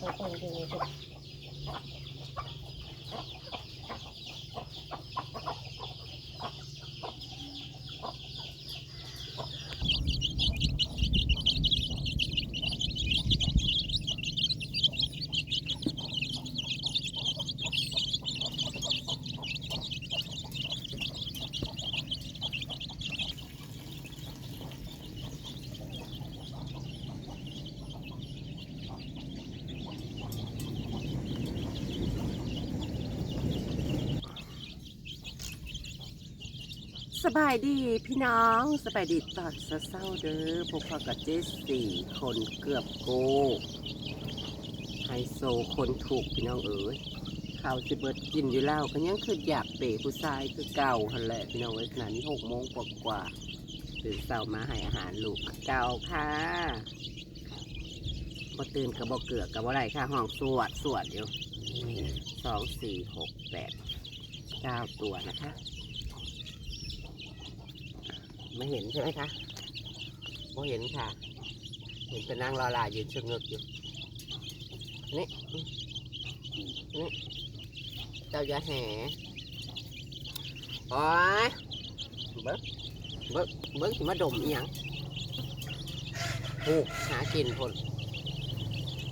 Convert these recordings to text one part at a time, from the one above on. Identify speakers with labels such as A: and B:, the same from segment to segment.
A: 我过来过 สบายดีพี่น้องสบายดีตอนเศร้าเด้อพวกเขากับเจสสี่คนเกือบโกไฮโซคนถูกพี่น้องเอ๋ยข่าวสิเบิดกินอยู่แล้วก็ยังคืออยากเปะผู้ชายคือเก่าหันแหละพี่น้องเอ้ยขนาดนี้หกโมงกว่าๆตื่นเช้ามาให้อาหารลูกเก่าค่ะบ่ตื่นกับบ่เกือกกับบ่ไรค่ะห้องสวดสวดอยู่สองสี่หกแปดเก้าตัวนะคะ ไม่เห็นใช่ไหมคะไม่เห็นค่ะ เห็นแต่นั่งรอลายืนชะเงึกอยู่นี่นี่เจ้าอย่าแห่โอ้ยเบิ้งเบิ้งเบิ้งสิมาดมอีหยังโอ้หากินพน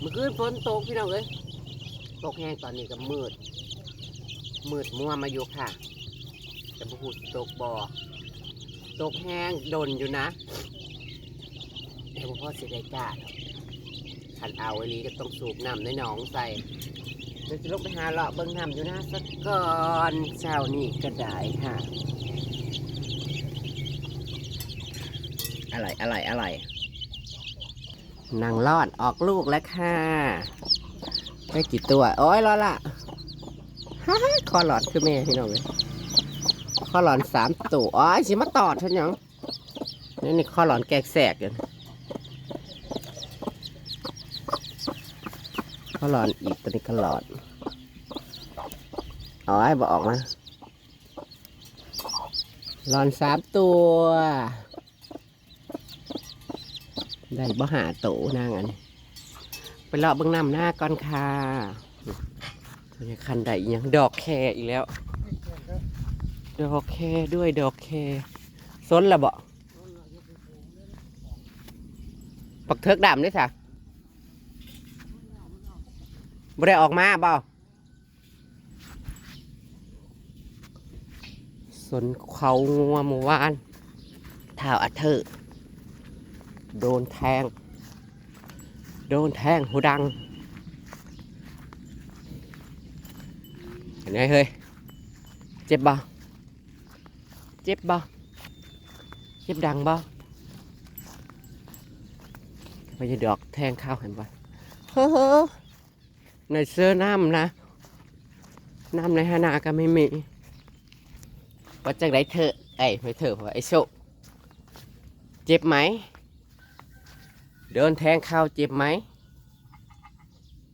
A: เมื่อคืนฝนตกพี่น้องเอ้ยตกแห้งตอนนี้ก็มืด มืดมัวมาอยู่ค่ะจะพูดตกบ่อ ตกแห้งดนอยู่นะแต่พ่อสิได้กล้าดอกขันเอาไอ้ลีก็ต้องสูบน้ำในหนองใส่เดี๋ยวจะลงไปหาเลาะเบิ้งน้ำอยู่นะสักก่อนเช้านี้ก็ได้ค่ะอะไรอะไรอะไรนางรอดออกลูกแล้วค่ะได้กี่ตัว โอ้ยรอดละฮ่าคอหลอดคือแม่พี่น้องเลย ข้อหลอนสามตัวอ๋อสิมาตอดฉันยังนี่นี่ข้อหลอนแกกแสกอยู่ข้อหลอนอีกตัวนี้ก็หลอดเอาไอ้บอกออกมาหลอนสามตัว ได้บ่หาโตนางอันนี้ไปเลาะเบื้องน้ำหน้าก่อนค่ะคันใดอีกอยังดอกแคอีกแล้ว ดอกแคด้วยดอกแคสนละบ่ปักเทิกดำด้วยค่ะบ่ได้ออกมาบ่สนเขางัวเมื่อวานเท้าอัเธอโดนแทง โดนแทงหูดังเห็นไงเฮ้ย เจ็บบ่ เจ็บบ่เจ็บดังบ่ไปจะดอกแทงข้าวเห็นบ่เฮ้อในเสื้อน้ำนะน้ำในฮานาก็ไม่มีว่าจากไหนเถอะไอ้ไม่เถอะเพราะว่าไอ้โซเจ็บไหม เดินแทงข้าวเจ็บไหม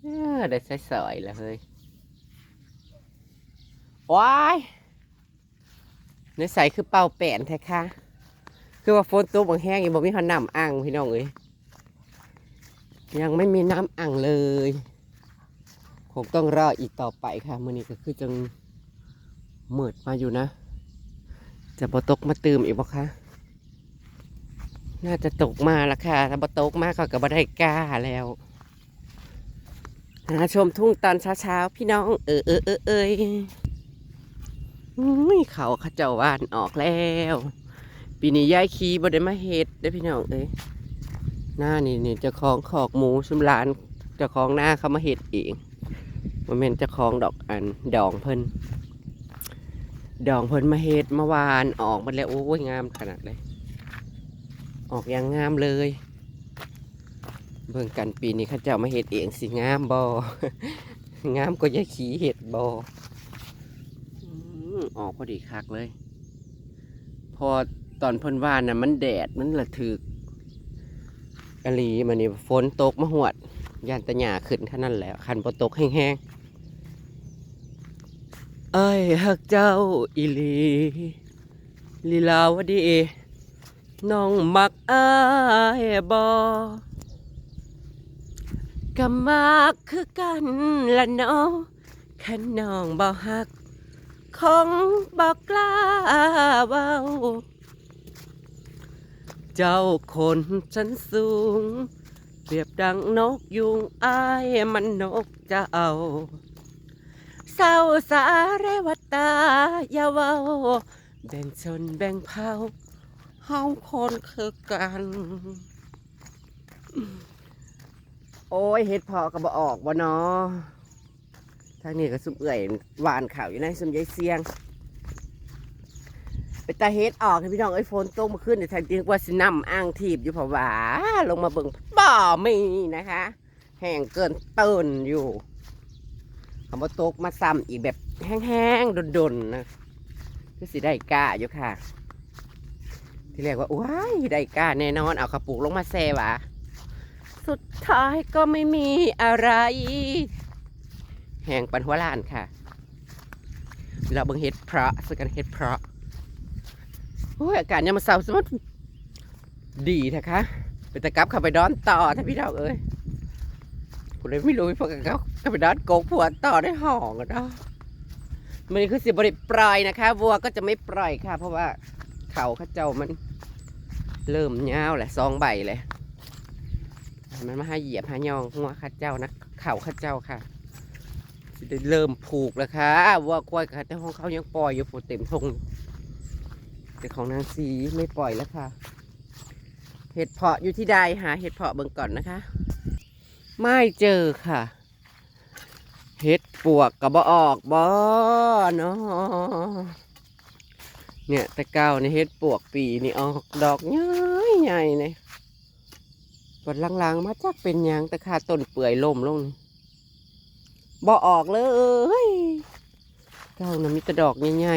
A: เอ้อได้ใส่สอยแล้วเฮ้ยว้าย ในใสคือเป่าแป้นแท้ค่ะ คือว่าฝนตกบางแห้งยังบ่มีเขาน้ำอ่างพี่น้องเอ้ยยังไม่มีน้ำอ่างเลยคงต้องรออีกต่อไปค่ะมื่อนี้ก็คือจังเมืดมาอยู่นะ จะบ่ตกมาตื่มอีกบ่คะน่าจะตกมาละค่ะ ถ้าบ่ตกมาเขาก็บ่ได้กล้าแล้วหาชมทุ่งตอนเช้าๆ พี่น้องเออเออเออเอย อุ้ยเขาขาเจ้าวานออกแล้ว ปีนี้ย้ายขี้บ่ได้มาเฮ็ดได้พี่น้องเอ้ยหน้านี่นี่เจ้าของขอกหมูสุมลานเจ้าของหน้าเขามาเฮ็ดเองมันเป็นเจ้าของดอกอันดองเพิ่นดองเพิ่นมาเฮ็ดเมื่อวานออกมาแล้วโอ้ยงามขนาดเลย ออกอย่างงามเลย เบิ่งกันปีนี้เขาเจ้ามาเฮ็ดเองสิงามบ่งามก็ยายขี้เฮ็ดบ่อ ออกพอดีคักเลย พอตอนพ่นว่านน่ะมันแดดมันระถึกอหลีมันนี่ฝนตกมาหวดยานตะหยาขึ้นแค่นั้นแหละคันพอตกแห้งๆเอ้ยฮักเจ้าอีลีลีลาวดีน้องมักอายบอก็มากคือกันละเนาะขันน้องบ่ฮัก คงบอกกล้าเว้า เจ้าคนชั้นสูง เปรียบดังนกยุงอายมันนกจะเจ้าเศร้าสาเรวตาอย่าเว้า แบ่งชนแบ่งเผ่าเฮาคนคือกัน โอ้ยเฮ็ดพอก็บ่ออกบ่เนาะางนี้ก็ซุมเอื่อยหวานข่าวอยู่ในซุมยายเสียงไปตาเฮ็ดออกพี่น้องเอ้ฝนตกมาขึ้นในทางจริงว่าสินำอ่างทีบอยู่เพราะว่าลงมาเบิ่งบ่มีนะคะ แห้งเกินเตินอยู่คำว่าตกมาซ้ำอีกแบบแห้งๆดนๆนะคือสิได้กล้าอยู่ค่ะ ที่แรกว่าว้ายได้กล้าแน่นอนเอากระปุกลงมาแซ่หวะสุดท้ายก็ไม่มีอะไร แหงปันหัวล้านค่ะ เราเบิ่งเฮ็ดเพาะสกันเฮ็ดเพาะโอ้ยอากาศยามมาเสาสมมติดีแท้คะไปตะกลับข้าไปดอนต่อถ้านพี่ดอกเอ้ยผมเลยไม่รู้พวกเขาข้าไปดอนโกกผัวต่อได้ห่องกันเนาะมันคือสิบริปล่อยนะคะวัวก็จะไม่ปล่อยค่ะ เพราะว่าเขาข้าเจ้ามันเริ่มยาแหละซองใบเลยมันมาให้เหยียบหายองหัวข้าเจ้านะเข่าข้าเจ้าค่ะ ได้เริ่มผูกแล้วค่ะวัวควายค่ะแต่ห้องเขายังปล่อยอยู่ผูเต็มทงแต่ของนางสีไม่ปล่อยแล้วค่ะ เห็ดเพาะอยู่ที่ใดหาเห็ดเพาะเบิ่งก่อนนะคะ ไม่เจอค่ะ เห็ดปวกกระบอออกบ่เนาะเนี่ยต่เก้าในเห็ดปวกปีนี่ออกดอกใหญ่ใหญ่เลยบดลังๆมาจักเป็นยังต่ขาต้นเปื่อยล่มลง บ่ออกเลยเก้านะมีแต่ดอกใหญ่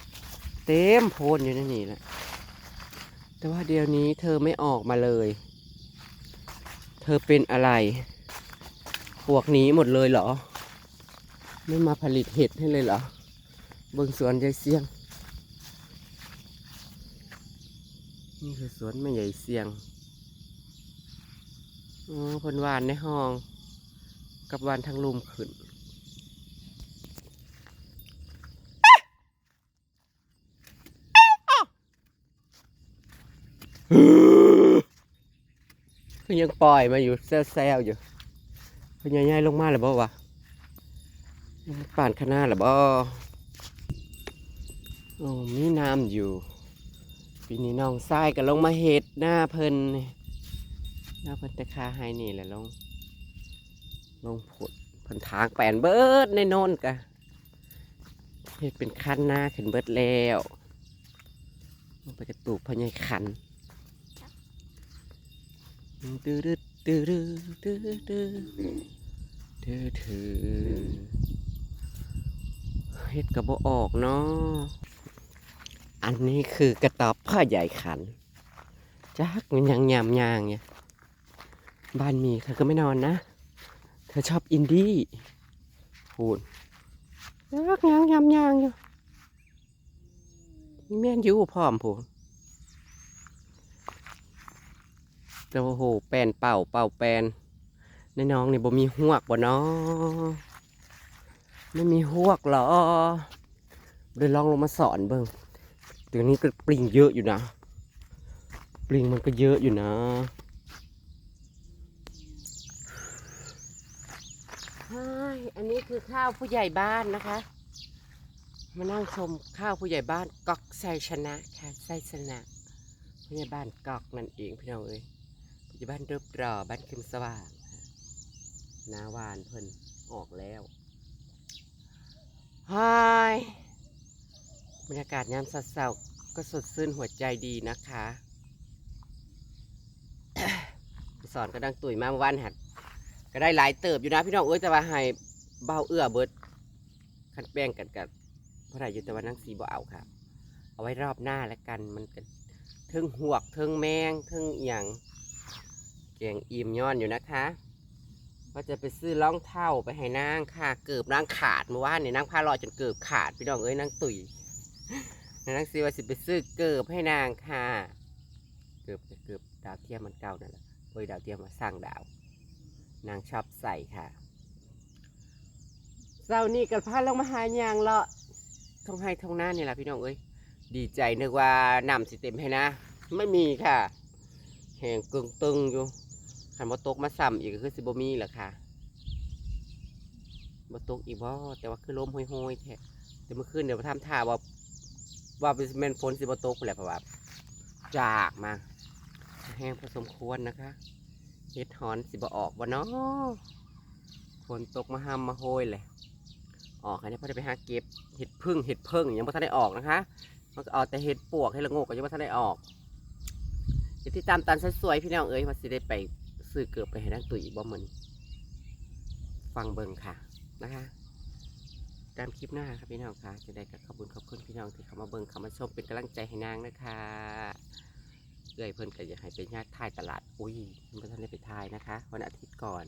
A: ๆเต็มโพนอยู่ในนี่แหละแต่ว่าเดี๋ยวนี้เธอไม่ออกมาเลย เธอเป็นอะไร พวกนี้หมดเลยเหรอ ไม่มาผลิตเห็ดให้เลยเหรอเบิ่งสวนยายเสียง นี่คือสวนแม่ใหญ่เสียงอ๋อเพนหวานในห้อง กับวานทางลุมขึ้นเพิ่งยังปล่อยมาอยู่แซวๆอยู่เพิ่งย้ายลงมาหรือบ่วะยังป่านขนาดหรือบ่โอ้มีน้ำอยู่ปีนี้น้องทรายก็ลงมาเห็ดหน้าเพิ่นหน้าเพิ่นตะคาให้นี่แหละลง ลงผุดพิ่นทางแปนเบิดในโน่นกะเห็ดเป็นคันหน้าขึ้นเบิดแล้วลงไปกระตูกพญายขันตื้อตื้อตื้อตื้อตื้อตื้อตื้อเฮ็ดกระบออกเนาะอันนี้คือกระตอบผ้าใหญ่ขันจักมันยังยามยางเนี่ยบ้านมีเธอก็ไม่นอนนะ เธอชอบอินดี้พูดจักยางยามยางอยู่แม่นอยู่พร้อมพูดแต่ว่าโห แปลนเป่าเป่าแปลนในน้องนี่บ่มีหวกบ่เนาะไม่มีหวกเหรอเดี๋ยวลองลงมาสอนเบิ่งเดี๋ยวนี้ก็ปลิงเยอะอยู่นะ ปลิงมันก็เยอะอยู่นะใช่อันนี้คือ ข้าวผู้ใหญ่บ้านนะคะ มานั่งชมข้าวผู้ใหญ่บ้านกอกไซชนะค่ะไซชนะผู้ใหญ่บ้านกอกนั่นเองพี่น้องเอ้ยปัจจุบันเริบรอบ้านคืมสว่างนาวานเพิ่นออกแล้วฮายบรรยากาศยามสัดเสาก็สดชื่นหัวใจดีนะคะสอนก็ดังตุ๋ยมาเมื่อวันหัดก็ได้หลายเติบอยู่นะพี่น้องเอ้ยแต่ว่าให้ เบาเอื้อเบิดคันแป้งกันกับพระไรอยู่แต่ว่านั่งสีบ่เอาค่ะเอาไว้รอบหน้าแล้วกันมันกันเทิงหวกเทิงแมงเทิงอหย่างแกงอิ่มย้อนอยู่นะคะว่าจะไปซื้อรองเท้าไปให้นางค่ะ เกือบนางขาดเมื่อวานเนี่ยนางพาลอยจนเกือบขาดพี่น้องเอ้ยนางตุ๋ยนางซีว่าสิไปซื้อเกือบให้นางค่ะเกือบเกือบดาวเทียมมันเก่านั่นแหละโอ้ยดาวเทียมมาสร้างดาว นางชอบใส่ค่ะ เจ้านี่กับพาลงมาหายางเลาะทองให้ทองหน้านี่แหละพี่น้องเอ้ยดีใจนึกว่าน้ำสิเต็มให้นะ ไม่มีค่ะ แหงกึ่งตึงอยู่ขันบ่ตกมาซ้ำอีกก็คือสิบมีแหละค่ะบ่ตกอีกบ่แต่ว่าคือลมห้อยๆแท้แต่เมื่อคืนเดี๋ยวมาทำท่าว่าว่าเป็นแมนฝนสิบตกแหละเพราะว่าจากมา แห้งพอสมควรนะคะเห็ดหอนสิบออกบ่เนาะฝนตกมาห้ามมาโหยเลย ออกอันนี้พ่อได้ไปหาเก็บเห็ดพึ่งเห็ดเพิ่งยังบ่ทันได้ออกนะคะมันก็ออกแต่เห็ดปวกให้ละโงกก็ยังบ่ทันได้ออกเดี๋ยวที่ตามตันสวยๆพี่น้องเอ้ยว่าสิได้ไปซื้อเกือบไปให้นางตุ๋ยบ่เหมือนฟังเบิ่งค่ะนะคะตามคลิปหน้าครับพี่น้องค่ะจะได้กับขอบคุณขอบคุณพี่น้องที่เข้ามาเบิ่งเข้ามาชมเป็นกำลังใจให้นางนะคะเอ้อยเพิ่นก็อยากให้ไปญาติทายตลาด อุ้ยมันบ่ทันได้ไปทายนะคะ วันอาทิตย์ก่อน